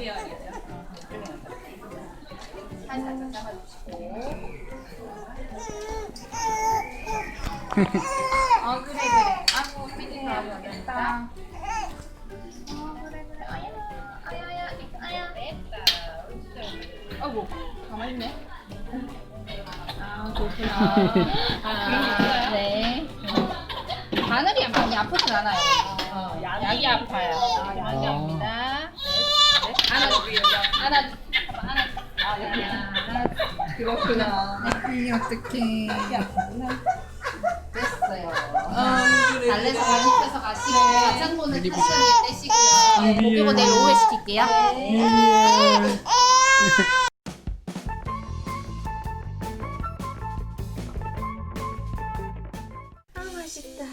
어, 그래, 그래. 아이고, 삐진 거 어렵다. 어, 그래, 그래. 아야, 아야, 아야. 됐다. 아이고, 가만히 있네. 아, 그렇구나. 아, 네. 바늘이 많이 아프진 않아요. 어, 약이 아파요. 아, 약이 아. 네, 네. 아. 그렇구나. 이 어떡해. 됐어요. 아. 달래서 가지셔서 가시고 가창고는 천천히 떼시고요. 목욕은 내일 오후에 시킬게요. 아 맛있다.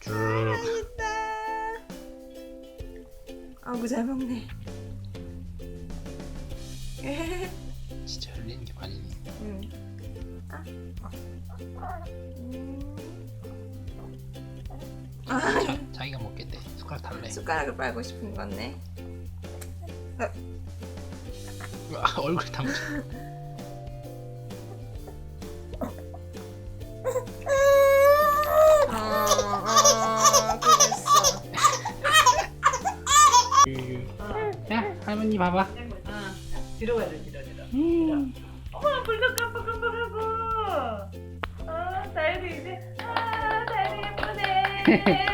쭉. 맛있다. 아구 잘 먹네. 진짜 흘리는 게 많이. 아, 자, 자기가 먹겠대. 숟가락 달래. 숟가락을 빨고 싶은 건데. 아, 얼굴 다 할머니 봐봐. 아, 뒤로 가야 돼, 뒤로, 뒤로. 음. 어머, 불도 깜빡깜빡하고. 어, 다이도 이제, 아, 다이도 예쁘네.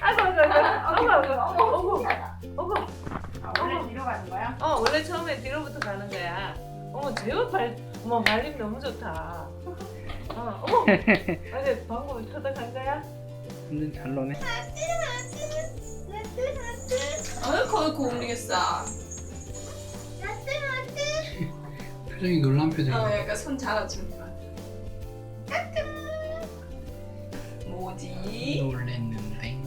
아이고, 아이고, 아이고, 아이고, 아이고, 어머, 어머, 어머. 원래 뒤로 가는 거야? 어, 원래 처음에 뒤로부터 가는 거야. 어머, 제법 발, 어머, 발림 너무 좋다. 어, 어머. 아니, 방금 터득한 거야? 완전 잘 노네. 어이구, 움직였어. 표정이 놀란 표정. 어, 약간 손 잡아주는 거. 뭐지? 놀랬는데.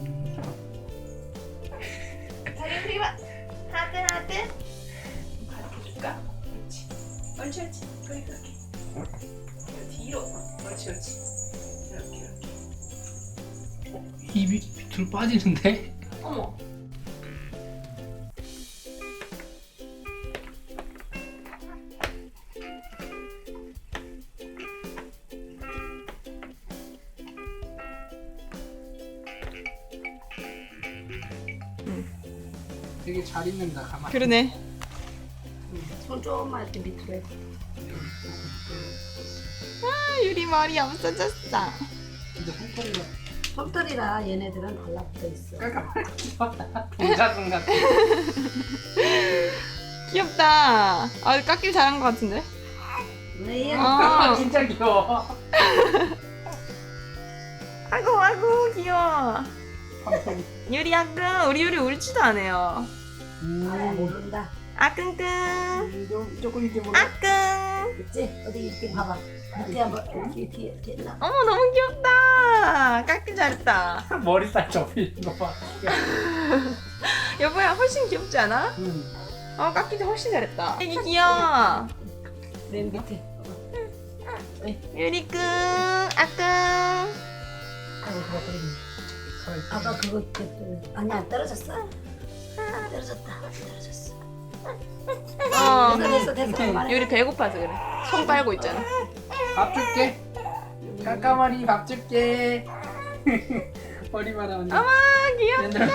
자기 우리 봐. 하트 하트. 가르쳐줄까? 그렇지. 옳지 옳지. 그래 그렇게. 이거 뒤로. 옳지 옳지. 이렇게 이렇게. 입이 밑으로 빠지는데? 어머. 되게 잘 있는다 가만. 그러네. 손 조금만 이렇게 밑으로 해. 아 유리 머리 없어졌어. 근데 손가락이 솜털이라 얘네들은 달라붙어 있어. 깜깜하게 동자승 같아. 귀엽다. 아 깎길 잘한 것 같은데. 왜? 아. 진짜 귀여워. 아이고 아이고 귀여워. 유리 아끈 우리 유리 울지도 않아요. 음, 모른다. 아끈끈 좀- 조금 이제 뭐 아끈. 있지? 어디 이렇게 봐봐. 밑에 한번 이렇게 뒤에 이렇게 있나? 어머 너무 귀엽다. 깎길 잘했다. 머리살 접히는 거 봐. 여보야 훨씬 귀엽지 않아? 응. 어 깎기 훨씬 잘했다. 되게 귀여워. 맨 밑에. 유리끈 아끈. 아이고 그래 그래. 아까 그거 또- 아니야 떨어졌어. 떨어졌다. 떨어졌어. 어. 됐어 됐어 됐어. 말해. 유리 배고파서 그래. 손 빨고 있잖아. 밥 줄게. 까까머리 밥 줄게. 하면 돼. 어머 귀엽다. 얘들아